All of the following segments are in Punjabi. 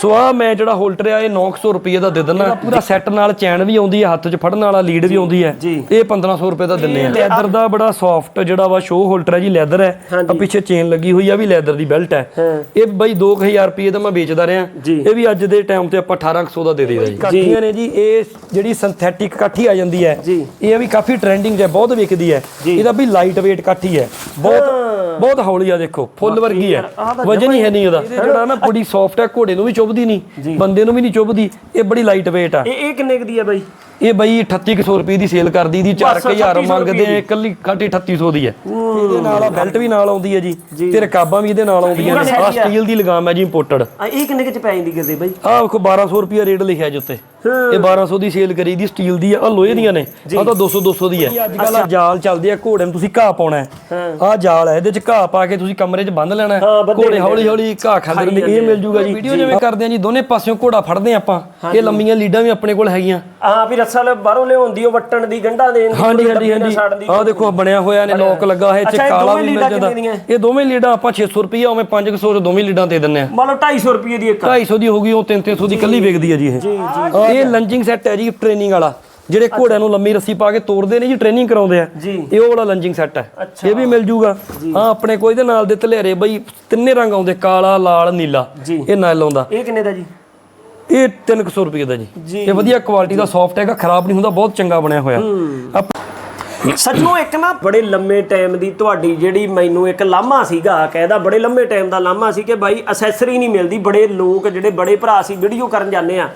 ਸੋ ਆ ਮੈਂ ਜਿਹੜਾ ਹੋਲਟਰ ਆ ਇਹ 900 ਰੁਪਏ ਦਾ ਦੇ ਦਿੰਦਾ। ਪੂਰਾ ਸੈੱਟ ਨਾਲ ਚੈਨ ਵੀ ਆਉਂਦੀ ਹੈ ਹੱਥ 'ਚ ਫੜਨ ਵਾਲਾ ਲੀਡ ਵੀ ਆਉਂਦੀ ਹੈ। ਇਹ 1500 ਰੁਪਏ ਦਾ ਦਿੰਨੇ ਆ। ਲੈਦਰ ਦਾ ਬੜਾ ਸੌਫਟ ਜਿਹੜਾ ਵਾ ਸ਼ੋ ਹੋਲਟਰ ਹੈ ਜੀ ਲੈਦਰ ਹੈ ਆ ਪਿੱਛੇ ਚੇਨ ਲੱਗੀ ਹੋਈ ਆ ਵੀ ਲੈਦਰ ਦੀ ਬੈਲਟ ਹੈ। ਇਹ ਬਾਈ 2000 ਰੁਪਏ ਦਾ ਮੈਂ ਵੇਚਦਾ ਰਿਹਾ। ਇਹ ਵੀ ਅੱਜ ਦੇ ਟਾਈਮ ਤੇ ਆਪਾਂ 1800 ਦਾ ਦੇ ਦੇਈਦਾ ਜੀ। ਕਾਠੀਆਂ ਨੇ ਜੀ ਇਹ ਜਿਹੜੀ ਸਿੰਥੈਟਿਕ ਕਾਠੀ ਆ ਜਾਂਦੀ ਹੈ। ਇਹ ਵੀ ਕਾਫੀ ਟ੍ਰੈਂਡਿੰਗ ਹੈ ਬਹੁਤ ਵਿਕਦੀ ਹੈ। ਇਹਦਾ ਵੀ ਲਾਈਟ weight ਕਾਠੀ ਹੈ। ਬਹੁਤ ਬਹੁਤ ਹੌਲੀ ਆ ਦੇਖੋ ਫੁੱਲ ਵਰਗੀ ਹੈ ਵਜਨ ਹੀ ਹੈ ਨਹੀਂ ਉਹਦਾ। ਜਿਹੜਾ ਨਾ ਬੜੀ ਸੌਫਟ ਹੈ ਘੋੜੇ ਨੂੰ ਵੀ ਚੁੱਭਦੀ ਨਹੀਂ ਬੰਦੇ ਨੂੰ ਵੀ ਨਹੀਂ ਚੁੱਭਦੀ ਇਹ ਬੜੀ ਲਾਈਟ weight ਆ। ਇਹ ਇਹ ਕਿੰਨੇ ਦੀ ਹੈ ਬਾਈ? ਇਹ ਬਈ 3800 ਰੁਪਏ ਦੀ ਸੇਲ ਕਰਦੀ ਦੀ 4000 3800 ਮੰਗਦੇ ਆ ਇਕੱਲੀ ਕਾਠੀ 3800 ਦੀ ਹੈ। ਇਹਦੇ ਨਾਲ ਆ ਬੈਲਟ ਵੀ ਨਾਲ ਆਉਂਦੀ ਹੈ ਜੀ। ਤੇ ਰਕਾਬਾਂ ਵੀ ਇਹਦੇ ਨਾਲ ਆਉਂਦੀਆਂ ਨੇ। ਆ ਸਟੀਲ ਦੀ ਲਗਾਮ ਹੈ ਜੀ ਇੰਪੋਰਟਡ ਆ ਇਹ ਕਿੰਨੇ ਕੁ ਚ ਪੈ ਜਾਂਦੀ ਗਿਰਦੇ ਬਾਈ? ਆਹ ਵੇਖੋ 1200 ਰੁਪਏ ਰੇਟ ਲਿਖਿਆ ਜੀ ਉੱਤੇ। ਇਹ 1200 ਦੀ ਸੇਲ ਕਰੀ ਦੀ ਸਟੀਲ ਦੀ ਆ ਆਹ ਲੋਹੇ ਦੀਆਂ ਨੇ। ਆਹ ਤਾਂ 200 200 ਦੀ ਹੈ। ਅੱਜ ਕੱਲ ਜਾਲ ਚੱਲਦੇ ਆ ਘੋੜੇ ਨੂੰ ਤੁਸੀਂ ਘਾਹ ਪਾਉਣਾ ਹੈ। ਆਹ ਜਾਲ ਹੈ ਇਹਦੇ ਚ ਘਾਹ ਪਾ ਕੇ ਤੁਸੀਂ ਕਮਰੇ 'ਚ ਬੰਨ ਲੈਣਾ ਹੈ। ਹਾਂ, ਘੋੜੇ ਹੌਲੀ ਹੌਲੀ ਘਾਹ ਖਾਂਦੇ ਰਹਿੰਦੇ ਇਹ ਮਿਲ ਜੂਗਾ ਜੀ। ਵੀਡੀਓ ਜਿਵੇਂ ਕਰਦੇ ਆ ਜੀ ਦੋਨੇ ਪਾਸਿਓਂ ਘੋੜਾ ਫੜਦੇ ਆ ਆਪਾਂ। ਇਹ ਲੰਮੀਆਂ ਲੀਡਾਂ ਵੀ ਆਪਣੇ ਕੋਲ ਹੈਗੀਆਂ। ਆ ਵੀ ਰੱਸਾ ਬਾਹਰੋਂ ਲਿਆਉਂਦੀ ਉਹ ਵੱਟਣ ਦੀ ਗੰਢਾਂ ਦੇਣ ਦੀ ਹਾਂਜੀ ਹਾਂਜੀ ਹਾਂਜੀ। ਆਹ ਦੇਖੋ ਆਹ ਬਣਿਆ ਹੋਇਆ ਨੇ ਲੋਕ ਲੱਗਾ ਹੈ ਇੱਥੇ ਕਾਲਾ ਵੀ ਮਿਲ ਜਾਂਦਾ? ਇਹ ਦੋਵੇਂ ਲੀਡਾਂ ਆਪਾਂ 600 ਰੁਪਏ ਉਵੇਂ 500 ਚ ਦੋਵੇਂ ਲੀਡਾਂ ਦੇ ਦਿੰਨੇ ਆ। ਮੰਨ ਲਓ 250 ਰੁਪਏ ਦੀ ਇੱਕ। 250 ਦੀ ਹੋ ਗਈ ਉਹ 300 ਦੀ ਕੱਲੀ ਵਿਕਦੀ ਹੈ ਜੀ ਇਹ। ਇਹ ਲੰਜਿੰਗ ਸੈੱਟ ਹੈ ਜੀ ਟ੍ਰੇਨਿੰਗ ਵਾਲਾ। ਜਿਹੜੇ ਘੋੜਿਆਂ ਨੂੰ ਲੰਮੀ ਰੱਸੀ ਪਾ ਕੇ ਤੋਰਦੇ ਨੇ ਜੀ ਟ੍ਰੇਨਿੰਗ ਕਰਾਉਂਦੇ ਆ। ਜੀ। ਇਹ ਉਹ ਵਾਲਾ ਲੰਜਿੰਗ ਸੈੱਟ ਹੈ। ਇਹ ਵੀ ਮਿਲ ਜੂਗਾ। ਹਾਂ ਆਪਣੇ ਕੋਈ ਦੇ ਨਾਲ ਦੇ ਧਲੇਰੇ ਬਈ ਤਿੰਨੇ ਰੰਗ ਆਉਂਦੇ ਕਾਲਾ ਲਾਲ ਨੀਲਾ। ਜੀ। ਇਹ ਨਾਲ ਆਉਂਦਾ। ਇਹ ਕਿੰਨੇ ਦਾ ਜੀ? ਇਹ 300 ਰੁਪਏ ਦਾ ਜੀ। ਇਹ ਵਧੀਆ ਕੁਆਲਿਟੀ ਦਾ ਸੌਫਟ ਹੈਗਾ ਖਰਾਬ ਨਹੀਂ ਹੁੰਦਾ ਬਹੁਤ ਚੰਗਾ ਬਣਿਆ ਹੋਇਆ। ਸੱਚੋ ਇੱਕ ਨਾ ਬੜੇ ਲੰਮੇ ਟਾਈਮ ਦੀ ਤੁਹਾਡੀ ਜਿਹੜੀ ਮੈਨੂੰ ਇੱਕ ਲਾਮਾ ਸੀਗਾ ਕਹਿੰਦਾ ਬੜੇ ਲੰਮੇ ਟਾਈਮ ਦਾ ਲਾਮਾ ਸੀ ਕਿ ਬਾਈ ਅਸੈਸਰੀ ਨਹੀਂ ਮਿਲਦੀ ਬੜੇ ਲੋਕ ਜਿਹੜੇ ਬੜੇ ਭਰਾ ਸੀ ਵੀਡੀਓ ਕਰਨ ਜਾਂਦੇ ਆ।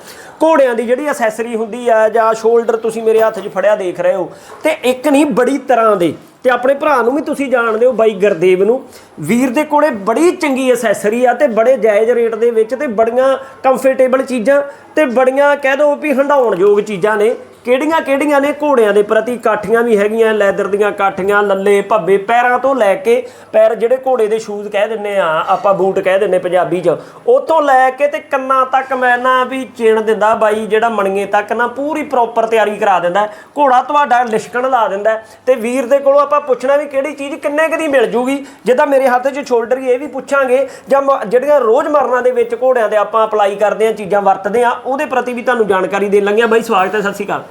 ਘੋੜਿਆਂ ਦੀ ਜਿਹੜੀ ਅਸੈਸਰੀ ਹੁੰਦੀ ਆ ਜਾਂ ਸ਼ੋਲਡਰ ਤੁਸੀਂ ਮੇਰੇ ਹੱਥ 'ਚ ਫੜਿਆ ਦੇਖ ਰਹੇ ਹੋ ਤੇ ਇੱਕ ਨਹੀਂ ਬੜੀ ਤਰ੍ਹਾਂ ਦੇ। ਤੇ ਆਪਣੇ ਭਰਾ ਨੂੰ ਵੀ ਤੁਸੀਂ ਜਾਣਦੇ ਹੋ ਬਾਈ ਗੁਰਦੇਵ ਨੂੰ। ਵੀਰ ਦੇ ਕੋਲੇ ਬੜੀ ਚੰਗੀ ਅਸੈਸਰੀ ਆ ਤੇ ਬੜੇ ਜਾਇਜ਼ ਰੇਟ ਦੇ ਵਿੱਚ ਤੇ ਬੜੀਆਂ ਕੰਫਰਟੇਬਲ ਚੀਜ਼ਾਂ ਤੇ ਬੜੀਆਂ ਕਹਿ ਦੋ ਵੀ ਹੰਡਾਉਣ ਯੋਗ ਚੀਜ਼ਾਂ ਨੇ। ਕਿਹੜੀਆਂ ਕਿਹੜੀਆਂ ਨੇ ਘੋੜਿਆਂ ਦੇ ਪ੍ਰਤੀ ਕਾਠੀਆਂ ਵੀ ਹੈਗੀਆਂ, ਲੈਦਰ ਦੀਆਂ ਕਾਠੀਆਂ, ਲੱਲੇ, ਭੱਬੇ ਪੈਰਾਂ ਤੋਂ ਲੈ ਕੇ ਪੈਰ ਜਿਹੜੇ ਘੋੜੇ ਦੇ ਸ਼ੂਜ਼ ਕਹਿ ਦਿੰਨੇ ਆ, ਆਪਾਂ ਬੂਟ ਕਹਿ ਦਿੰਨੇ ਪੰਜਾਬੀ 'ਚ ਉਤੋਂ ਲੈ ਕੇ ਤੇ ਕੰਨਾਂ ਤੱਕ ਮੈਂ ਨਾ ਵੀ ਚਿਣ ਦਿੰਦਾ ਬਾਈ, ਜਿਹੜਾ ਮਣੀਏ ਤੱਕ ਨਾ ਪੂਰੀ ਪ੍ਰੋਪਰ ਤਿਆਰੀ ਕਰਾ ਦਿੰਦਾ ਘੋੜਾ ਤੁਹਾਡਾ ਲਿਸ਼ਕਣ ਲਾ ਦਿੰਦਾ ਹੈ ਤੇ ਵੀਰ ਦੇ ਕੋਲੋਂ ਆਪਾਂ ਪੁੱਛਣਾ ਵੀ ਕਿਹੜੀ ਚੀਜ਼ ਕਿੰਨੇ ਕੁ ਦੀ ਮਿਲ ਜੂਗੀ, ਜਿੱਦਾਂ ਮੇਰੇ ਹੱਥ 'ਚ ਸ਼ੋਲਡਰ ਹੀ ਇਹ ਵੀ ਪੁੱਛਾਂਗੇ, ਜਾਂ ਮ- ਜਿਹੜੀਆਂ ਰੋਜ਼ਮਰਨਾ ਦੇ ਵਿੱਚ ਘੋੜਿਆਂ ਦੇ ਆਪਾਂ ਅਪਲਾਈ ਕਰਦੇ ਆ ਚੀਜ਼ਾਂ ਵਰਤਦੇ ਆ ਉਹਦੇ ਪ੍ਰਤੀ ਵੀ ਤੁਹਾਨੂੰ ਜਾਣਕਾਰੀ ਦੇਣ ਲੱਗਿਆ ਬਾਈ, ਸਵਾਗਤ ਹੈ, ਸਤਿ ਸ਼੍ਰੀ ਅਕਾਲ।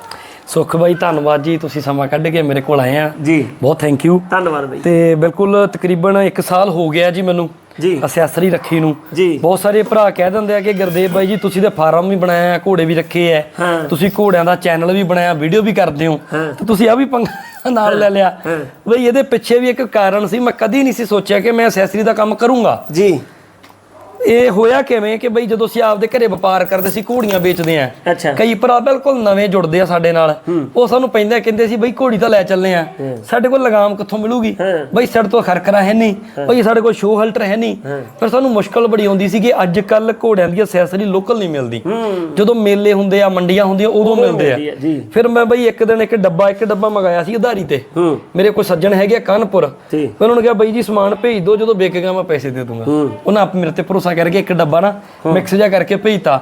ਸੁਖ ਬਾਈ ਧੰਨਵਾਦ ਜੀ ਤੁਸੀਂ ਸਮਾਂ ਕੱਢ ਕੇ ਮੇਰੇ ਕੋਲ ਆਏ ਆ। ਜੀ। ਬਹੁਤ ਥੈਂਕ ਯੂ ਧੰਨਵਾਦ ਬਾਈ। ਤੇ ਬਿਲਕੁਲ ਤਕਰੀਬਨ 1 ਸਾਲ ਹੋ ਗਿਆ ਜੀ ਮੈਨੂੰ ਜੀ। ਅਸੈਸਰੀ ਰੱਖੀ ਨੂੰ। ਜੀ। ਬਹੁਤ ਸਾਰੇ ਭਰਾ ਕਹਿ ਦਿੰਦੇ ਆ ਕਿ ਗੁਰਦੇਵ ਬਾਈ ਜੀ ਤੁਸੀਂ ਤੇ ਫਾਰਮ ਵੀ ਬਣਾਇਆ ਘੋੜੇ ਵੀ ਰੱਖੇ ਆ। ਤੁਸੀਂ ਘੋੜਿਆਂ ਦਾ ਚੈਨਲ ਵੀ ਬਣਾਇਆ ਵੀਡੀਓ ਵੀ ਕਰਦੇ ਹੋ। ਤੇ ਤੁਸੀਂ ਆ ਵੀ ਪੰਗਾ ਨਾਲ ਲੈ ਲਿਆ। ਬਈ ਇਹਦੇ ਪਿੱਛੇ ਵੀ ਇੱਕ ਕਾਰਨ ਸੀ ਮੈਂ ਕਦੀ ਨਹੀਂ ਸੀ ਸੋਚਿਆ ਕਿ ਮੈਂ ਅਸੈਸਰੀ ਦਾ ਕੰਮ ਕਰੂੰਗਾ। ਜੀ। ਇਹ ਹੋਇਆ ਕਿਵੇਂ ਕਿ ਬਈ ਜਦੋਂ ਅਸੀਂ ਆਪਦੇ ਘਰੇ ਵਪਾਰ ਕਰਦੇ ਸੀ ਘੋੜੀਆਂ ਵੇਚਦੇ ਆ। ਅੱਛਾ। ਕਈ ਭਰਾ ਬਿਲਕੁਲ ਨਵੇਂ ਜੁੜਦੇ ਆ ਸਾਡੇ ਨਾਲ। ਉਹ ਸਾਨੂੰ ਪੈਂਦੇ ਕਹਿੰਦੇ ਸੀ ਬਈ ਘੋੜੀ ਤਾਂ ਲੈ ਚੱਲਨੇ ਆ। ਸਾਡੇ ਕੋਲ ਲਗਾਮ ਕਿੱਥੋਂ ਮਿਲੂਗੀ? ਬਈ ਸਾਡੇ ਤੋਂ ਖਰਕਰਾ ਹੈ ਨਹੀਂ। ਬਈ ਸਾਡੇ ਕੋਲ ਸ਼ੋ ਹਲਟਰ ਹੈ ਨਹੀਂ। ਫਿਰ ਸਾਨੂੰ ਮੁਸ਼ਕਲ ਬੜੀ ਆਉਂਦੀ ਸੀ ਕਿ ਅੱਜ ਕੱਲ ਘੋੜਿਆਂ ਦੀ ਅਸੈਸਰੀ ਲੋਕਲ ਨਹੀਂ ਮਿਲਦੀ। ਜਦੋਂ ਮੇਲੇ ਹੁੰਦੇ ਆ ਮੰਡੀਆਂ ਹੁੰਦੀਆਂ ਉਦੋਂ ਮਿਲਦੇ ਆ। ਫਿਰ ਮੈਂ ਬਈ ਇੱਕ ਦਿਨ ਇੱਕ ਡੱਬਾ ਇੱਕ ਡੱਬਾ ਮੰਗਾਇਆ ਸੀ ਉਧਾਰੀ ਤੇ। ਮੇਰੇ ਕੋਈ ਸੱਜਣ ਹੈਗੇ ਆ ਕਾਨਪੁਰ। ਮੈਂ ਉਹਨਾਂ ਨੂੰ ਕਿਹਾ ਬਈ ਜੀ ਸਮਾਨ ਭੇਜ ਦਿਓ ਜਦੋਂ ਵਿਕ ਗਿਆ ਮੈਂ ਪੈਸੇ ਦੇ ਦੂੰਗਾ। ਉਹਨਾਂ ਆਪ ਮੇਰੇ ਤੇ ਭਰੋਸਾ ਕਰਕੇ ਇੱਕ ਡੱਬਾ ਨਾ ਮਿਕਸ ਜਿਹਾ ਕਰਕੇ ਭੇਜਤਾ।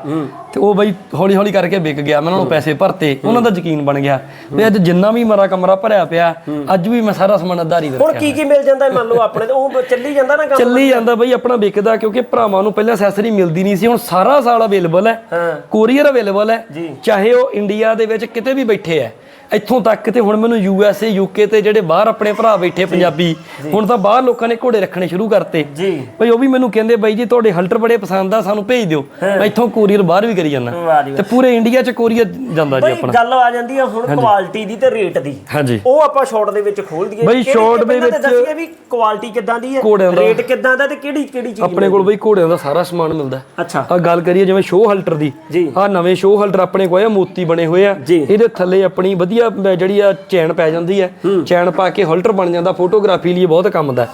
ਤੇ ਉਹ ਬਈ ਹੌਲੀ ਹੌਲੀ ਕਰਕੇ ਵਿਕ ਗਿਆ ਮੈਂ ਉਹਨਾਂ ਨੂੰ ਪੈਸੇ ਭਰਤੇ ਉਹਨਾਂ ਦਾ ਯਕੀਨ ਬਣ ਗਿਆ। ਵੀ ਅੱਜ ਜਿੰਨਾ ਵੀ ਮਰਾ ਕਮਰਾ ਭਰਿਆ ਪਿਆ ਅੱਜ ਵੀ ਮੈਂ ਸਾਰਾ ਸਮਾਨ ਅਧਾਰੀ ਹੁਣ ਰੱਖਿਆ ਕੀ ਕੀ ਮਿਲ ਜਾਂਦਾ ਹੈ ਮੰਨ ਲਓ ਆਪਣੇ ਤੇ? ਉਹ ਚੱਲੀ ਜਾਂਦਾ ਨਾ ਕੰਮ? ਚੱਲੀ ਜਾਂਦਾ ਬਈ ਆਪਣਾ ਵਿਕਦਾ ਕਿਉਂਕਿ ਭਰਾਵਾਂ ਨੂੰ ਪਹਿਲਾਂ ਅਸੈਸਰੀ ਮਿਲਦੀ ਨਹੀਂ ਸੀ ਹੁਣ ਸਾਰਾ ਸਾਲ ਅਵੇਲੇਬਲ ਹੈ। ਹਾਂ। ਕੋਰੀਅਰ ਅਵੇਲੇਬਲ ਹੈ। ਚਾਹੇ ਉਹ ਇੰਡੀਆ ਦੇ ਵਿੱਚ ਕਿਤੇ ਵੀ ਬੈਠੇ ਐ ਇੱਥੋਂ ਤੱਕ ਤੇ ਹੁਣ ਮੈਨੂੰ ਯੂ ਐਸ ਏ ਯੂਕੇ ਤੇ ਜਿਹੜੇ ਬਾਹਰ ਆਪਣੇ ਭਰਾ ਬੈਠੇ ਪੰਜਾਬੀ ਹੁਣ ਤਾਂ ਬਾਹਰ ਲੋਕਾਂ ਨੇ ਘੋੜੇ ਰੱਖਣੇ ਸ਼ੁਰੂ ਕਰਤੇ। ਜੀ। ਉਹ ਵੀ ਮੈਨੂੰ ਕਹਿੰਦੇ ਬਾਈ ਜੀ ਤੁਹਾਡੇ ਹਲਟਰ ਬੜੇ ਪਸੰਦ ਆ ਸਾਨੂੰ ਭੇਜ ਦਿਓ। ਮੈਂ ਇੱਥੋਂ ਕੋਰੀਅਰ ਬਾਹਰ ਵੀ ਕਰੀ ਜਾਂਦਾ। ਵਾਹ ਜੀ ਵਾਹ। ਤੇ ਪੂਰੇ ਇੰਡੀਆ 'ਚ ਕੋਰੀਅਰ ਜਾਂਦਾ ਜੀ ਬਈ ਆਪਣਾ। ਗੱਲ ਆ ਜਾਂਦੀ ਆ ਹੁਣ ਕੁਆਲਿਟੀ ਦੀ ਤੇ ਰੇਟ ਦੀ। ਹਾਂਜੀ। ਉਹ ਆਪਾਂ ਸ਼ਾਰਟ ਦੇ ਵਿੱਚ ਖੋਲ ਦਈਏ। ਬਈ ਕਿਹੜੀ- short ਦੇ ਪਹਿਲਾਂ ਤਾਂ ਵਿੱਚ- ਦੱਸੀਏ ਵੀ ਕੁਆਲਿਟੀ ਕਿੱਦਾਂ ਦੀ ਹੈ ਘੋੜਿਆਂ ਦਾ। ਰੇਟ ਕਿੱਦਾਂ ਦਾ ਤੇ ਕਿਹੜੀ ਕਿਹੜੀ ਚੀਜ਼ ਆਪਣੇ ਕੋਲ ਬਈ ਘੋੜਿਆਂ ਦਾ ਸਾਰਾ ਸਮਾਨ ਮਿਲਦਾ। ਅੱਛਾ। ਆ ਗੱਲ ਕਰੀਏ ਜਿਵੇਂ ਸ਼ੋਅ ਹਲਟਰ ਦੀ। ਜੀ। ਆ ਨਵੇਂ ਸ਼ੋਅ ਹਲਟਰ ਆਪਣੇ ਕੋਲ ਆ ਮੋਤੀ ਬਣੇ ਹੋਏ ਆ। ਜੀ। ਇਹਦੇ ਥੱਲੇ ਆਪਣੀ ਵਧੀਆ ਅਹ ਜਿਹੜੀ ਆ ਚੈਨ ਪੈ ਜਾਂਦੀ ਹੈ। ਚੈਨ ਪਾ ਕੇ ਹਲਟਰ ਬਣ ਜਾਂਦਾ ਫੋਟੋਗ੍ਰਾਫੀ ਲਈ ਇਹ ਬਹੁਤ ਕੰਮ ਦਾ। ਹੈ।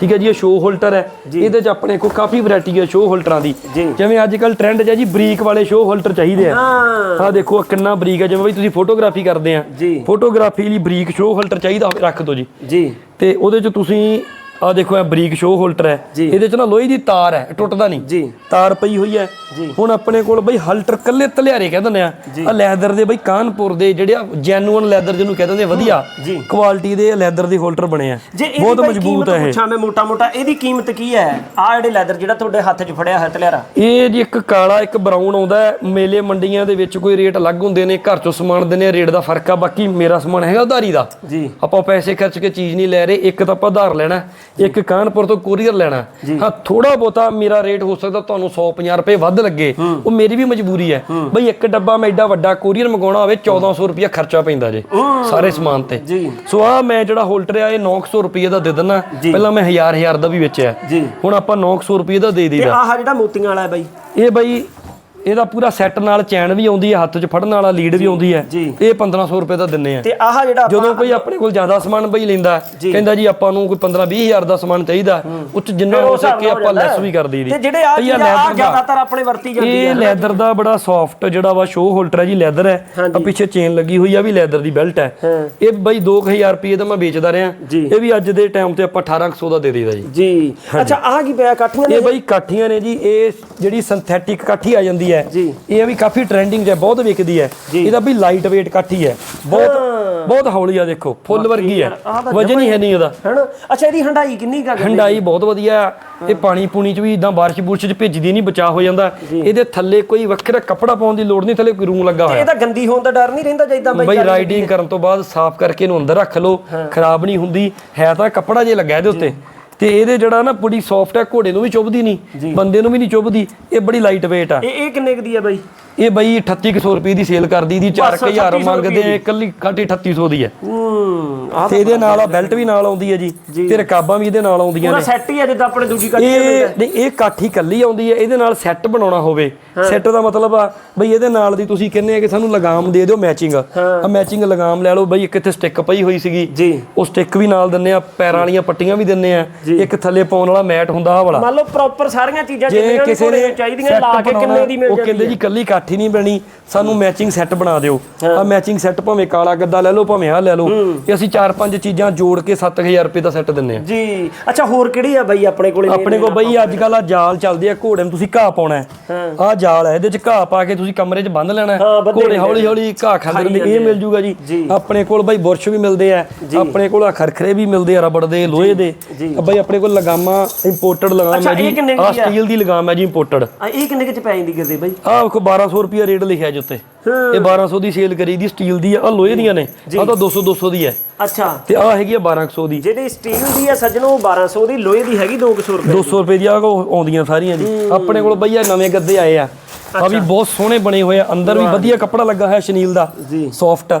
ਠੀਕ ਹੈ ਜੀ ਇਹ ਸ਼ੋਅ ਹੋਲਟਰ ਹੈ। ਇਹਦੇ ਚ ਆਪਣੇ ਕੋਲ ਕਾਫੀ ਵੈਰਾਈਟੀ ਹੈ ਸ਼ੋਅ ਹੋਲਟਰਾਂ ਦੀ। ਜੀ। ਜਿਵੇਂ ਅੱਜ ਕੱਲ ਟ੍ਰੈਂਡ ਹੈ ਜੀ ਬਰੀਕ ਵਾਲੇ ਸ਼ੋਅ ਹੋਲਟਰ ਚਾਹੀਦੇ ਆ। ਹਾਂ। ਆਹ ਦੇਖੋ ਆਹ ਕਿੰਨਾ ਬਰੀਕ ਹੈ ਜਿਵੇਂ ਬਈ ਤੁਸੀਂ ਫੋਟੋਗ੍ਰਾਫੀ ਕਰਦੇ ਆ। ਜੀ। ਫੋਟੋਗ੍ਰਾਫੀ ਲਈ ਬਰੀਕ ਸ਼ੋਅ ਹੋਲਟਰ ਚਾਹੀਦਾ ਹੋਵੇ ਰੱਖ ਦਿਓ ਜੀ। ਜੀ। ਤੇ ਉਹਦੇ ਚ ਤੁਸੀਂ ਆ ਦੇਖੋ ਇਹ ਬਰੀਕ ਸ਼ੋ ਹੋਲਟਰ ਹੈ। ਇਹਦੇ ਚ ਨਾ ਲੋਹੇ ਦੀ ਤਾਰ ਹੈ ਟੁੱਟਦਾ ਨਹੀਂ। ਜੀ। ਤਾਰ ਪਈ ਹੋਈ ਹੈ। ਹੁਣ ਆਪਣੇ ਕੋਲ ਬਈ ਹਲਟਰ ਕੱਲੇ ਤਲਿਆਰੇ ਕਹਿ ਦਿੰਦੇ ਆ। ਆ ਲੈਦਰ ਦੇ ਬਈ ਕਾਨਪੁਰ ਦੇ ਜਿਹੜੇ ਜੈਨੂਅਨ ਲੈਦਰ ਜਿਹਨੂੰ ਕਹਿ ਦਿੰਦੇ ਵਧੀਆ। ਕੁਆਲਿਟੀ ਦੇ ਲੈਦਰ ਦੇ ਹੋਲਟਰ ਬਣੇ ਆ। ਬਹੁਤ ਮਜ਼ਬੂਤ ਹੈ ਇਹ। ਪੁੱਛਾਂ ਮੈਂ ਮੋਟਾ ਮੋਟਾ ਇਹਦੀ ਕੀਮਤ ਕੀ ਹੈ? ਆ ਜਿਹੜੇ ਲੈਦਰ ਜਿਹੜਾ ਤੁਹਾਡੇ ਹੱਥ 'ਚ ਫੜਿਆ ਹੈ ਤਲਿਆਰਾ। ਇਹ ਜੀ ਇੱਕ ਕਾਲਾ ਇੱਕ ਬਰਾਊਨ ਆਉਂਦਾ ਹੈ। ਮੇਲੇ ਮੰਡੀਆਂ ਦੇ ਵਿੱਚ ਕੋਈ ਰੇਟ ਅਲੱਗ ਹੁੰਦੇ ਨੇ ਘਰ ਚੋਂ ਸਮਾਨ ਦਿੰਦੇ ਆ ਰੇਟ ਦਾ ਫ਼ਰਕ ਆ। ਬਾਕੀ ਮੇਰਾ ਸਮਾਨ ਹੈਗਾ ਉਧਾਰੀ ਦਾ। ਜੀ। ਆਪਾਂ ਪੈਸੇ ਖਰਚ ਕੇ ਚੀਜ਼ ਨਹੀਂ ਲੈ ਰਹੇ ਇੱਕ ਤਾਂ ਆਪਾਂ ਉਧਾਰ ਲੈਣਾ ਇੱਕ ਕਾਨਪੁਰ ਤੋਂ ਕੋਰੀਅਰ ਲੈਣਾ। ਹਾਂ ਥੋੜਾ ਬਹੁਤਾ ਮੇਰਾ ਰੇਟ ਹੋ ਸਕਦਾ ਤੁਹਾਨੂੰ 150 ਰੁਪਏ ਵੱਧ ਲੱਗੇ। ਉਹ ਮੇਰੀ ਵੀ ਮਜਬੂਰੀ ਹੈ। ਬਈ ਇੱਕ ਡੱਬਾ ਮੈਂ ਐਡਾ ਵੱਡਾ ਕੋਰੀਅਰ ਮੰਗਾਉਣਾ ਹੋਵੇ 1400 ਰੁਪਏ ਖਰਚਾ ਪੈਂਦਾ ਜੇ ਸਾਰੇ ਸਮਾਨ ਤੇ। ਸੋ ਆ ਮੈਂ ਜਿਹੜਾ ਹੋਲਟਰ ਆ ਇਹ 900 ਰੁਪਏ ਦਾ ਦੇ ਦਿੰਨਾ। ਪਹਿਲਾਂ ਮੈਂ 1000 1000 ਦਾ ਵੀ ਵੇਚਿਆ। ਹੁਣ ਆਪਾਂ 900 ਰੁਪਏ ਦਾ ਦੇ ਤੇ ਦੇਈਦਾ। ਆਹ ਜਿਹੜਾ ਮੋਤੀਆਂ ਵਾਲਾ ਹੈ ਬਾਈ। ਇਹ ਬਈ ਇਹਦਾ ਪੂਰਾ ਸੈੱਟ ਨਾਲ ਚੈਨ ਵੀ ਆਉਂਦੀ ਹੈ ਹੱਥ 'ਚ ਫੜਨ ਵਾਲਾ ਲੀਡ ਵੀ ਆਉਂਦੀ ਹੈ। ਇਹ 1500 ਰੁਪਏ ਦਾ ਦਿੰਨੇ ਆ। ਤੇ ਆਹ ਜਿਹੜਾ ਜਦੋਂ ਕੋਈ ਆਪਣੇ ਕੋਲ ਜ਼ਿਆਦਾ ਸਮਾਨ ਬਈ ਲੈਂਦਾ ਕਹਿੰਦਾ ਜੀ ਆਪਾਂ ਨੂੰ ਕੋਈ 15 20000 ਦਾ ਸਮਾਨ ਚਾਹੀਦਾ। ਉੱਚ ਜਿੰਨਾ ਹੋ ਸਕੇ ਹੋ ਆਪਾਂ ਲੈਸ ਵੀ ਕਰ ਦਈਦੀ ਤੇ ਜਿਹੜੇ ਆ ਜ਼ਿਆਦਾਤਰ ਆਪਣੇ ਵਰਤੀ ਜਾਂਦੀ ਇਹ ਲੈਦਰ ਦਾ ਬੜਾ ਸੌਫਟ ਜਿਹੜਾ ਵਾ ਸ਼ੋ ਹੋਲਟਰ ਹੈ ਜੀ ਲੈਦਰ ਹੈ। ਆ ਪਿੱਛੇ ਚੇਨ ਲੱਗੀ ਹੋਈ ਆ ਵੀ ਲੈਦਰ ਦੀ ਬੈਲਟ ਹੈ। ਇਹ ਬਈ 2000 ਰੁਪਏ ਦਾ ਮੈਂ ਵੇਚਦਾ ਰਿਹਾ। ਇਹ ਵੀ ਅੱਜ ਦੇ ਟਾਈਮ ਤੇ ਆਪਾਂ 1800 ਦਾ ਦੇ ਦੇਈਦਾ ਜੀ। ਜੀ। ਅੱਛਾ ਆਹ ਕੀ ਪਿਆ? ਕਾਠੀਆਂ ਇਹ ਬਈ ਕਾਠੀਆਂ ਨੇ ਜੀ ਇਹ ਜਿਹੜੀ ਸਿੰਥੈਟਿਕ ਕਾਠੀ ਆ ਜਾਂਦੀ ਹੈ। ਜੀ। ਇਹ ਵੀ ਕਾਫੀ ਟ੍ਰੈਂਡਿੰਗ 'ਚ ਹੈ ਬਹੁਤ ਵਿਕਦੀ ਹੈ। ਇਹਦਾ ਵੀ ਲਾਈਟ weight ਕਾਠੀ ਹੈ ਬਹੁਤ ਬਹੁਤ ਹੌਲੀ ਆ ਦੇਖੋ ਫੁੱਲ ਵਰਗੀ ਹੈ। ਵਜਨ ਹੀ ਹੈ ਨਹੀਂ ਇਹਦਾ ਹਨਾ? ਅੱਛਾ ਇਹਦੀ ਹੰਡਾਈ ਕਿੰਨੀ ਕਾ ਹੰਡਾਈ ਬਹੁਤ ਵਧੀਆ ਹੈ। ਇਹ ਪਾਣੀ ਪੂਣੀ 'ਚ ਵੀ ਇਦਾਂ ਬਾਰਿਸ਼ ਬੁਰਸ਼ 'ਚ ਭਿੱਜਦੀ ਨਹੀਂ ਬਚਾ ਹੋ ਜਾਂਦਾ। ਇਹਦੇ ਥੱਲੇ ਕੋਈ ਵੱਖਰਾ ਕੱਪੜਾ ਪਾਉਣ ਦੀ ਲੋੜ ਨਹੀਂ ਥੱਲੇ ਕੋਈ ਰੂਮ ਲੱਗਾ ਹੋਇਆ। ਇਹਦਾ ਗੰਦੀ ਹੋਣ ਦਾ ਡਰ ਨਹੀਂ ਰਹਿੰਦਾ ਜਿੱਦਾਂ ਬਈ ਰਾਈਡਿੰਗ ਕਰਨ ਤੋਂ ਬਾਅਦ ਸਾਫ਼ ਕਰਕੇ ਇਹਨੂੰ ਅੰਦਰ ਰੱਖ ਲਓ ਖਰਾਬ ਨਹੀਂ ਹੁੰਦੀ। ਹੈ ਤਾਂ ਕੱਪੜਾ ਜੇ ਲੱਗਾ ਇਹਦੇ ਉੱਤੇ। ਤੇ ਇਹਦੇ ਜਿਹੜਾ ਨਾ ਬੜੀ ਸੌਫਟ ਹੈ ਘੋੜੇ ਨੂੰ ਵੀ ਚੁੱਭਦੀ ਨਹੀਂ ਬੰਦੇ ਨੂੰ ਵੀ ਨਹੀਂ ਚੁੱਭਦੀ ਇਹ ਬੜੀ ਲਾਈਟ weight ਆ। ਇਹ ਇਹ ਕਿੰਨੇ ਕੁ ਦੀ ਹੈ ਬਾਈ? ਇਹ ਬਈ 3800 ਰੁਪਏ ਦੀ ਸੇਲ ਕਰਦੀ ਦੀ 4000 3800 ਮੰਗਦੇ ਆ ਇਕੱਲੀ ਕਾਟੀ 3800 ਦੀ ਹੈ। ਹੂੰ ਤੇ ਇਹਦੇ ਨਾਲ ਆ ਬੈਲਟ ਵੀ ਨਾਲ ਆਉਂਦੀ ਹੈ ਜੀ ਤੇ ਰਕਾਬਾਂ ਵੀ ਇਹਦੇ ਨਾਲ ਆਉਂਦੀਆਂ ਪੂਰਾ ਨੇ। ਸੈੱਟ ਹੀ ਹੈ ਜਿੱਦਾਂ ਆਪਣੇ ਦੂਜੀ ਕਾਠੀ ਇਹ ਨਹੀਂ ਇਹ ਕਾਠੀ ਕੱਲੀ ਆਉਂਦੀ ਹੈ ਇਹਦੇ ਨਾਲ ਸੈੱਟ ਬਣਾਉਣਾ ਹੋਵੇ। ਸੈੱਟ ਦਾ ਮਤਲਬ ਆ ਬਈ ਇਹਦੇ ਨਾਲ ਦੀ ਤੁਸੀਂ ਕਹਿੰਦੇ ਆ ਕਿ ਸਾਨੂੰ ਲਗਾਮ ਦੇ ਦਿਓ ਮੈਚਿੰਗ ਆ ਮੈਚਿੰਗ ਲਗਾਮ ਲੈ ਲਓ ਬਈ ਇੱਕ ਇੱਥੇ ਸਟਿੱਕ ਪਈ ਹੋਈ ਸੀਗੀ। ਜੀ। ਉਹ ਸਟਿੱਕ ਵੀ ਨਾਲ ਦਿੰਨੇ ਆ ਪੈਰਾਂ ਵਾਲੀਆਂ ਪੱਟੀਆਂ ਵੀ ਦਿੰਨੇ ਆ। ਇੱਕ ਥੱਲੇ ਪਾਉਣ ਵਾਲਾ ਮੈਟ ਹੁੰਦਾ ਆ ਵਾਲਾ। ਮੰਨ ਲਓ ਪ੍ਰੋਪਰ ਸਾਰੀਆਂ ਚੀਜ਼ਾਂ ਜਿੰਨੀਆਂ ਵੀ ਚਾਹੀਦੀਆਂ ਲਾ ਕੇ ਕਿੰਨੇ ਦੀ ਮਿਲ ਉਹ ਜਾਂਦੀ ਕਹਿੰਦੇ ਜੀ ਕੱਲੀ ਕਾਠੀ ਨਹੀਂ ਬਣੀ ਸਾਨੂੰ ਮੈਚਿੰਗ ਸੈੱਟ ਬਣਾ ਦਿਓ। ਆ ਮੈਚਿੰਗ ਸੈੱਟ ਭਾਵੇਂ ਕਾਲਾ ਗੱਦਾ ਲੈ ਲਓ ਭਾਵੇਂ ਆ ਲੈ ਲਓ ਇਹ ਅਸੀਂ ਚਾਰ ਪੰਜ ਚੀਜ਼ਾਂ ਜੋੜ ਕੇ 7000 ਰੁਪਏ ਦਾ ਸੈੱਟ ਦਿੰਨੇ ਆ ਜੀ। ਅੱਛਾ ਹੋਰ ਕਿਹੜੀ ਆ ਬਾਈ ਆਪਣੇ ਕੋਲੇ? ਆਪਣੇ ਕੋਲ ਬਈ ਅੱਜ ਕੱਲ ਆ ਜਾਲ ਚੱਲਦੇ ਆ ਘੋੜੇ ਨੂੰ ਤੁਸੀਂ ਘਾਹ ਪਾਉਣਾ ਆ ਜਾਲ ਹੈ ਇਹਦੇ ਚ ਘਾਹ ਪਾ ਕੇ ਤੁਸੀਂ ਕਮਰੇ 'ਚ ਬੰਨ ਲੈਣਾ ਘੋੜੇ ਹੌਲੀ ਹੌਲੀ ਘਾਹ ਖਾਂਦੇ ਨੇ ਇਹ ਮਿਲ ਜੂਗਾ ਜੀ। ਆਪਣੇ ਕੋਲ ਬਈ ਬੁਰਸ਼ ਵੀ ਮਿਲਦੇ ਆ ਆਪਣੇ ਕੋਲ ਆ ਖਰਖਰੇ ਵੀ ਮਿਲਦੇ ਆ ਰਬੜ ਦੇ ਲੋਹੇ ਦੇ। ਆ ਬਈ ਆਪਣੇ ਕੋਲ ਲਗਾਮਾਂ ਇੰਪੋਰਟਡ ਲਗਾਮ ਹੈ ਜੀ। ਆ ਆ? ਸਟੀਲ ਦੀ ਲਗਾਮ ਹੈ ਜੀ ਇੰਪੋਰਟਡ ਆ ਇਹ ਕਿੰਨੇ ਕੁ ਚ ਪੈ ਜਾਂਦੀ ਕਰਦੇ ਬਾਈ? ਆਹ ਵੇਖੋ 1200 ਰੁਪਿਆ ਰੇਟ ਲਿਖਿਆ ਜੀ ਉੱਤੇ। ਇਹ 1200 ਦੀ ਸੇਲ ਕਰੀ ਦੀ ਸਟੀਲ ਦੀ ਆ। ਆਹ ਲੋਹੇ ਦੀਆਂ ਨੇ। ਆ ਤਾਂ 200 200 ਦੀ ਹੈ ਅੱਛਾ। ਤੇ ਆ ਹੈਗੀ ਆ 1200 ਦੀ। ਜਿਹੜੀ ਸਟੀਲ ਦੀ ਆ ਸੱਜਣੋ 1200 ਦੀ ਲੋਹੇ ਦੀ ਹੈਗੀ 200 ਰੁਪਏ 200 ਰੁਪਏ ਦੀ ਆ ਉਹ ਆਉਂਦੀਆਂ ਸਾਰੀਆਂ ਜੀ। ਆਪਣੇ ਕੋਲ ਬਈ ਆ ਨਵੇਂ ਗੱਦੇ ਆਏ ਆ। ਆ ਵੀ ਬਹੁਤ ਸੋਹਣੇ ਬਣੇ ਹੋਏ ਆ। ਅੰਦਰ ਵੀ ਵਧੀਆ ਕੱਪੜਾ ਲੱਗਾ ਹੋਇਆ ਸ਼ਨੀਲ ਦਾ। ਸੌਫਟ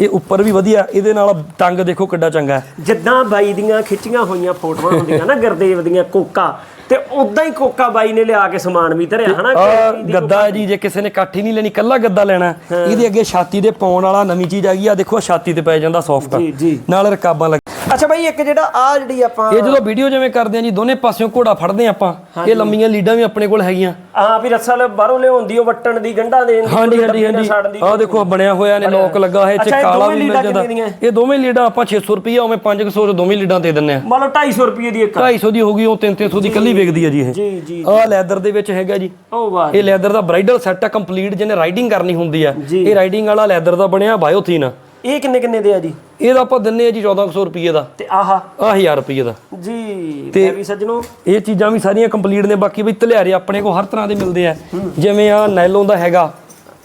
ਇਹ ਉੱਪਰ ਵੀ ਵਧੀਆ। ਇਹਦੇ ਨਾਲ ਟੰਗ ਦੇਖੋ ਕਿੱਡਾ ਚੰਗਾ। ਹੈ ਜਿੱਦਾਂ ਬਾਈ ਦੀਆਂ ਖਿੱਚੀਆਂ ਹੋਈਆਂ ਫੋਟੋਆਂ ਹੁੰਦੀਆਂ ਨਾ ਗੁਰਦੇਵ ਦੀਆਂ ਕੋਕਾ। ਤੇ ਉਦਾਂ ਹੀ ਕੋਕਾ ਬਾਈ ਨੇ ਲਿਆ ਕੇ ਸਮਾਨ ਵੀ ਧਰਿਆ ਹਨਾ? ਆ ਗੱਦਾ ਜੀ ਜੇ ਕਿਸੇ ਨੇ ਕਾਠੀ ਨਹੀਂ ਲੈਣੀ ਕੱਲਾ ਗੱਦਾ ਲੈਣਾ ਇਹਦੇ ਅੱਗੇ ਛਾਤੀ ਦੇ ਪਾਉਣ ਵਾਲਾ ਨਵੀਂ ਚੀਜ਼ ਆ ਗਈ ਆ ਦੇਖੋ ਛਾਤੀ ਤੇ ਪੈ ਜਾਂਦਾ ਸੌਫਟ ਜੀ ਜੀ। ਨਾਲ ਰਕਾਬਾਂ ਲੱਗ ਅੱਛਾ ਬਾਈ ਇੱਕ ਜਿਹੜਾ ਆ ਜਿਹੜੀ ਆਪਾਂ ਇਹ ਜਦੋਂ ਵੀਡੀਓ ਜਿਵੇਂ ਕਰਦੇ ਆ ਜੀ ਦੋਨੇ ਪਾਸਿਓਂ ਘੋੜਾ ਫੜਦੇ ਆ ਆਪਾਂ। ਇਹ ਲੰਮੀਆਂ ਲੀਡਾਂ ਵੀ ਆਪਣੇ ਕੋਲ ਹੈਗੀਆਂ। ਆ ਵੀ ਰੱਸਾ ਬਾਹਰੋਂ ਲਿਆਉਂਦੀ ਉਹ ਵੱਟਣ ਦੀ ਗੰਢਾਂ ਦੇਣ ਦੀ ਹਾਂਜੀ ਹਾਂਜੀ ਹਾਂਜੀ। ਆਹ ਦੇਖੋ ਬਣਿਆ ਹੋਇਆ ਨੇ ਲੋਕ ਲੱਗਾ ਅੱਛਾ, ਇਹ ਕਾਲਾ ਵੀ ਮਿਲ ਜਾਂਦਾ? ਇਹ ਦੋਵੇਂ ਲੀਡਾਂ ਆਪਾਂ 600 ਰੁਪਏ ਉਵੇਂ 500 ਚ ਦੋਵੇਂ ਲੀਡਾਂ ਦੇ ਦਿੰਨੇ ਆ। ਮੰਨ ਲਓ 250 ਰੁਪਏ ਦੀ ਇੱਕ। 250 ਦੀ ਹੋ ਗਈ ਉਹ 300 ਦੀ ਕੱਲੀ ਵਿਕਦੀ ਆ ਜੀ ਇਹ। ਜੀ ਜੀ ਆਹ ਲੈਦਰ ਦੇ ਵਿੱਚ ਹੈਗਾ ਜੀ। ਉਹ ਵਾਹ ਇਹ ਲੈਦਰ ਦਾ ਬ੍ਰਾਈਡਲ ਸੈੱਟ ਆ ਕੰਪਲੀਟ ਜਿਹਨੇ ਰਾਈਡਿੰਗ ਕਰਨੀ ਹੁੰਦੀ ਆ। ਇਹ ਰਾਈਡਿੰਗ ਵਾਲਾ ਲੈਦਰ ਦਾ ਬਣਿਆ ਬਾਇਓਥੀਨ ਇਹ ਕਿੰਨੇ ਕਿੰਨੇ ਦੇ ਆ ਜੀ? ਇਹਦਾ ਆਪਾਂ ਦਿੰਨੇ ਆ ਜੀ 1400 ਰੁਪਏ ਦਾ। ਤੇ ਆਹਾ? ਆ 1000 ਰੁਪਏ ਦਾ। ਜੀ ਤੇ ਵੀ ਸੱਜਣੋ। ਇਹ ਚੀਜ਼ਾਂ ਵੀ ਸਾਰੀਆਂ ਕੰਪਲੀਟ ਨੇ ਬਾਕੀ ਬਈ ਧਲਿਆਰੇ ਆਪਣੇ ਕੋਲ ਹਰ ਤਰ੍ਹਾਂ ਦੇ ਮਿਲਦੇ ਆ। ਜਿਵੇਂ ਆ ਨਾਈਲੋਨ ਦਾ ਹੈਗਾ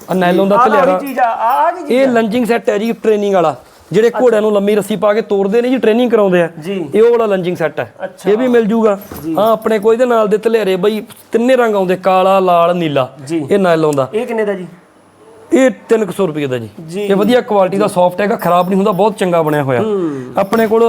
ਆ ਨਾਈਲੋਨ ਦਾ ਧਲਿਆਰਾ ਵਾਲੀ ਚੀਜ਼ ਆ ਆ ਜੀ ਇਹ ਲੰਜਿੰਗ ਸੈੱਟ ਹੈ ਜੀ ਟ੍ਰੇਨਿੰਗ ਵਾਲਾ। ਜਿਹੜੇ ਘੋੜਿਆਂ ਨੂੰ ਲੰਮੀ ਰੱਸੀ ਪਾ ਕੇ ਤੋਰਦੇ ਨੇ ਜੀ ਟ੍ਰੇਨਿੰਗ ਕਰਾਉਂਦੇ ਆ। ਜੀ। ਇਹ ਉਹ ਵਾਲਾ ਲੰਜਿੰਗ ਸੈੱਟ ਹੈ। ਇਹ ਵੀ ਮਿਲ ਜੂਗਾ। ਹਾਂ ਆਪਣੇ ਕੋਲ ਇਹਦੇ ਨਾਲ ਦੇ ਧਲਿਆਰੇ ਬਈ ਤਿੰਨੇ ਰੰਗ ਆਉਂਦੇ ਕਾਲਾ ਲਾਲ ਨੀਲਾ। ਇਹ ਨਾਈਲੋਨ ਦਾ। ਇਹ ਕਿੰਨੇ ਦਾ ਜੀ? ਇਹ 300 ਰੁਪਏ ਦਾ ਜੀ। ਇਹ ਵਧੀਆ ਕੁਆਲਿਟੀ ਦਾ ਸੌਫਟ ਹੈਗਾ ਖਰਾਬ ਨਹੀਂ ਹੁੰਦਾ ਬਹੁਤ ਚੰਗਾ ਬਣਿਆ ਹੋਇਆ। ਆਪਣੇ ਕੋਲ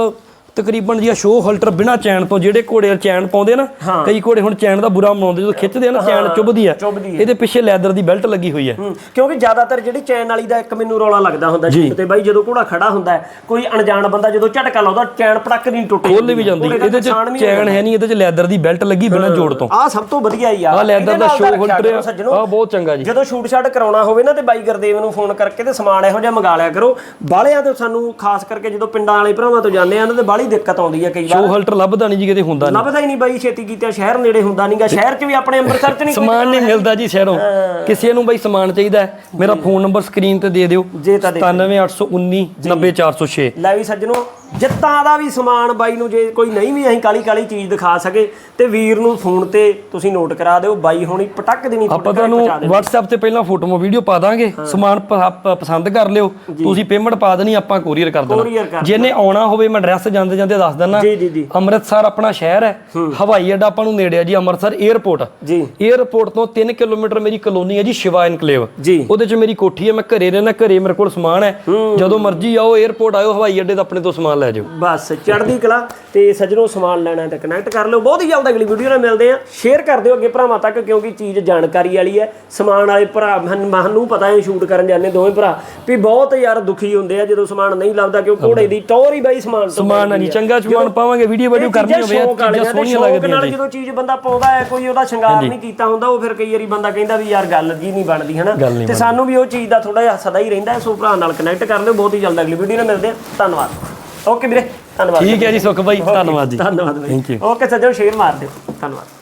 ਤਕਰੀਬਨ ਜੀ ਸ਼ੋ ਹਲਟਰ ਬਿਨਾ ਚੈਨ ਤੋਂ ਜਿਹੜੇ ਘੋੜੇ ਚੈਨ ਪਾਉਂਦੇ ਨਾ ਕਈ ਘੋੜੇ ਹੁਣ ਚੈਨ ਦਾ ਬੁਰਾ ਮਨਾਉਂਦੇ ਜਦੋਂ ਖਿੱਚਦੇ ਆ ਨਾ ਚੈਨ ਚੁੱਭਦੀ ਆ। ਇਹਦੇ ਪਿੱਛੇ ਲੈਦਰ ਦੀ ਬੈਲਟ ਲੱਗੀ ਹੋਈ ਹੈ ਕਿਉਂਕਿ ਜ਼ਿਆਦਾਤਰ ਜਿਹੜੀ ਚੈਨ ਵਾਲੀ ਦਾ ਇੱਕ ਮੈਨੂੰ ਰੌਲਾ ਲੱਗਦਾ ਹੁੰਦਾ ਜਿੱਪ ਤੇ ਬਾਈ ਜਦੋਂ ਘੋੜਾ ਖੜਾ ਹੁੰਦਾ ਕੋਈ ਅਣਜਾਣ ਬੰਦਾ ਜਦੋਂ ਝਟਕਾ ਲਾਉਂਦਾ ਚੈਨ ਪਟਕ ਨਹੀਂ ਟੁੱਟਦੀ। ਖੋਲ ਵੀ ਜਾਂਦੀ। ਇਹਦੇ ਚ ਚੈਨ ਹੈ ਨਹੀਂ ਇਹਦੇ ਚ ਲੈਦਰ ਦੀ ਬੈਲਟ ਲੱਗੀ ਬਿਨਾ ਜੋੜ ਤੋਂ। ਆ ਸਭ ਤੋਂ ਵਧੀਆ ਹੀ ਆ। ਆ ਲੈਦਰ ਦਾ ਸ਼ੋ ਕਰੋ ਆ। ਬਹੁਤ ਚੰਗਾ ਜੀ। ਜਦੋਂ ਸ਼ੂਟ ਸ਼ਾਟ ਕਰਾਉਣਾ ਹੋਵੇ ਨਾ ਤੇ ਬਾਈ ਗੁਰਦੇਵ ਨੂੰ ਫੋਨ ਕਰਕੇ ਤੇ ਸਮਾਨ ਇਹੋ ਜਿਹਾ ਮੰਗਾ ਲਿਆ ਕਰੋ। ਬਾਹਲਿਆਂ ਤੋਂ ਸਾਨੂੰ ਖਾਸ ਕਰਕੇ ਜਦੋਂ ਪਿੰਡਾਂ ਵਾਲੇ ਭਰਾਵਾਂ ਤੋਂ ਜਾਂਦੇ ਆ ਨਾ ਤੇ ਬਾਹਲੀ ਬੜੀ ਦਿੱਕਤ ਆਉਂਦੀ ਹੈ ਕਈ ਵਾਰ। ਸ਼ੋ ਹਲਟਰ ਲੱਭਦਾ ਨਹੀਂ ਜੀ ਕਿਤੇ ਹੁੰਦਾ ਨਹੀਂ ਲੱਭਦਾ ਹੀ ਨਹੀਂ ਬਾਈ ਛੇਤੀ ਕੀਤੇ ਸ਼ਹਿਰ ਨੇੜੇ ਹੁੰਦਾ ਨਹੀਂਗਾ ਸ਼ਹਿਰ 'ਚ ਵੀ ਆਪਣੇ ਅੰਮ੍ਰਿਤਸਰ 'ਚ ਨਹੀਂ ਸਮਾਨ ਨਹੀਂ ਮਿਲਦਾ ਜੀ ਸ਼ਹਿਰੋਂ। ਕਿਸੇ ਨੂੰ ਬਈ ਸਮਾਨ ਚਾਹੀਦਾ ਮੇਰਾ ਫੋਨ ਨੰਬਰ ਸਕਰੀਨ ਤੇ ਦੇ ਦਿਓ। ਜੇ ਤਾਂ ਦੇ 97819 90406 ਲੈ ਵੀ ਸੱਜਣੋ ਜਿੱਤਾਂ ਦਾ ਵੀ ਸਮਾਨ ਬਾਈ ਨੂੰ ਜੇ ਕੋਈ ਨਹੀਂ ਵੀ ਅਸੀਂ ਕਾਲੀ ਕਾਲੀ ਚੀਜ਼ ਦਿਖਾ ਸਕੇ ਤੇ ਵੀਰ ਨੂੰ ਫੋਨ ਤੇ ਤੁਸੀਂ ਨੋਟ ਕਰਾ ਦਿਓ। ਬਾਈ ਹੁਣੀ ਪਟਕ ਦੇਣੀ ਆਪਾਂ ਤੁਹਾਨੂੰ WhatsApp ਤੇ ਪਹਿਲਾਂ ਫੋਟੋਆਂ ਵੀਡੀਓ ਪਾ ਦਾਂਗੇ। ਸਮਾਨ ਪਸੰਦ ਕਰ ਲਿਓ। ਤੁਸੀਂ ਪੇਮੈਂਟ ਪਾ ਦੇਣੀ ਆਪਾਂ ਕੋਰੀਅਰ ਕਰ ਦੇਣਾ। ਜਿਹਨੇ ਆਉਣਾ ਹੋਵੇ ਮੈਂ ਐਡਰੈਸ ਜਾਂਦੇ ਜਾਂਦੇ ਜਾਂਦੇ ਦੱਸ ਦਿੰਨਾ ਜੀ ਜੀ ਜੀ। ਅੰਮ੍ਰਿਤਸਰ ਆਪਣਾ ਸ਼ਹਿਰ ਹੈ। ਹਵਾਈ ਅੱਡਾ ਆਪਾਂ ਨੂੰ ਨੇੜੇ ਆ ਜੀ ਅੰਮ੍ਰਿਤਸਰ 에ਅਰਪੋਰਟ ਜੀ। 에ਅਰਪੋਰਟ ਤੋਂ 3 ਕਿਲੋਮੀਟਰ ਮੇਰੀ ਕਲੋਨੀ ਹੈ ਜੀ ਸ਼ਿਵਾ ਇਨਕਲੇਵ ਜੀ। ਉਹਦੇ 'ਚ ਮੇਰੀ ਕੋਠੀ ਹੈ ਮੈਂ ਘਰੇ ਰਹਿਣਾ ਘਰੇ ਮੇਰੇ ਕੋਲ ਸਮਾਨ ਹੈ। ਜਦੋਂ ਮਰਜ਼ੀ ਆਓ 에ਅਰਪੋਰਟ ਆਇਓ ਹਵਾਈ ਅੱਡੇ ਦਾ ਆਪਣੇ ਤੋਂ ਸਮਾਨ ਲੈ ਜਾਓ। ਬਸ ਚੜ੍ਹਦੀ ਕਲਾ ਤੇ ਸੱਜਣੋ ਸਮਾਨ ਲੈਣਾ ਤਾਂ ਕਨੈਕਟ ਕਰ ਲਓ। ਬਹੁਤ ਹੀ ਜਲਦ ਅਗਲੀ ਵੀਡੀਓ ਨਾਲ ਮਿਲਦੇ ਆ ਸ਼ੇਅਰ ਕਰ ਦਿਓ ਅੱਗੇ ਭਰਾਵਾਂ ਤੱਕ ਕਿਉਂਕਿ ਚੀਜ਼ ਜਾਣਕਾਰੀ ਵਾਲੀ ਹੈ। ਸਮਾਨ ਵਾਲੇ ਭਰਾ ਮੈਨੂੰ ਪਤਾ ਹੈ ਸ਼ੂਟ ਕਰਨ ਜਾਂਦੇ ਦੋਵੇਂ ਭਰਾ। ਵੀ ਬਹੁਤ ਯਾਰ ਦੁਖੀ ਹੁੰਦੇ ਆ ਜਦੋਂ ਸਮਾਨ ਨਹੀਂ ਲੱਭਦਾ ਕਿਉਂ ਘੋੜੇ ਦੀ ਟੌਰ ਹੀ ਬਾਈ ਸਮਾਨ ਸਮਾਨ ਨਹੀਂ ਚੰਗਾ ਸਮਾਨ ਪਾਵਾਂਗੇ ਵੀਡੀਓ ਵੀਡੀਓ ਕਰਨੀ ਹੋਵੇ ਚੀਜ਼ਾਂ ਸੋਹਣੀਆਂ ਲੱਗਦੀਆਂ ਜੀ। ਜਦੋਂ ਚੀਜ਼ ਬੰਦਾ ਪਾਉਂਦਾ ਹੈ ਕੋਈ ਉਹਦਾ ਸ਼ਿੰਗਾਰ ਨਹੀਂ ਕੀਤਾ ਹੁੰਦਾ ਉਹ ਫਿਰ ਕਈ ਵਾਰੀ ਬੰਦਾ ਕਹਿੰਦਾ ਵੀ ਯਾਰ ਗੱਲ ਜੀ ਨਹੀਂ ਬਣਦੀ ਹਨਾ? ਤੇ ਸਾਨੂੰ ਵੀ ਉਹ ਚੀਜ਼ ਦਾ ਥੋੜਾ ਜਿਹਾ ਸਦਾ ਹੀ ਰਹਿੰਦਾ ਹੈ, ਸੋ ਭਰਾ ਨਾਲ ਕਨੈਕਟ ਕਰ ਲਿਓ ਬਹੁਤ ਹੀ ਜਲਦ ਅਗਲੀ ਵੀਡੀਓ ਨਾਲ ਮਿਲਦੇ ਆ ਧੰਨਵਾਦ। ਓਕੇ ਵੀਰੇ ਧੰਨਵਾਦ। ਠੀਕ ਹੈ ਜੀ ਸੁਖ ਬਾਈ ਧੰਨਵਾਦ ਜੀ। ਧੰਨਵਾਦ ਬਾਈ. ਓਕੇ ਸੱਜਣ ਸ਼ੇਅਰ ਮਾਰ ਦਿਓ। ਧੰਨਵਾਦ।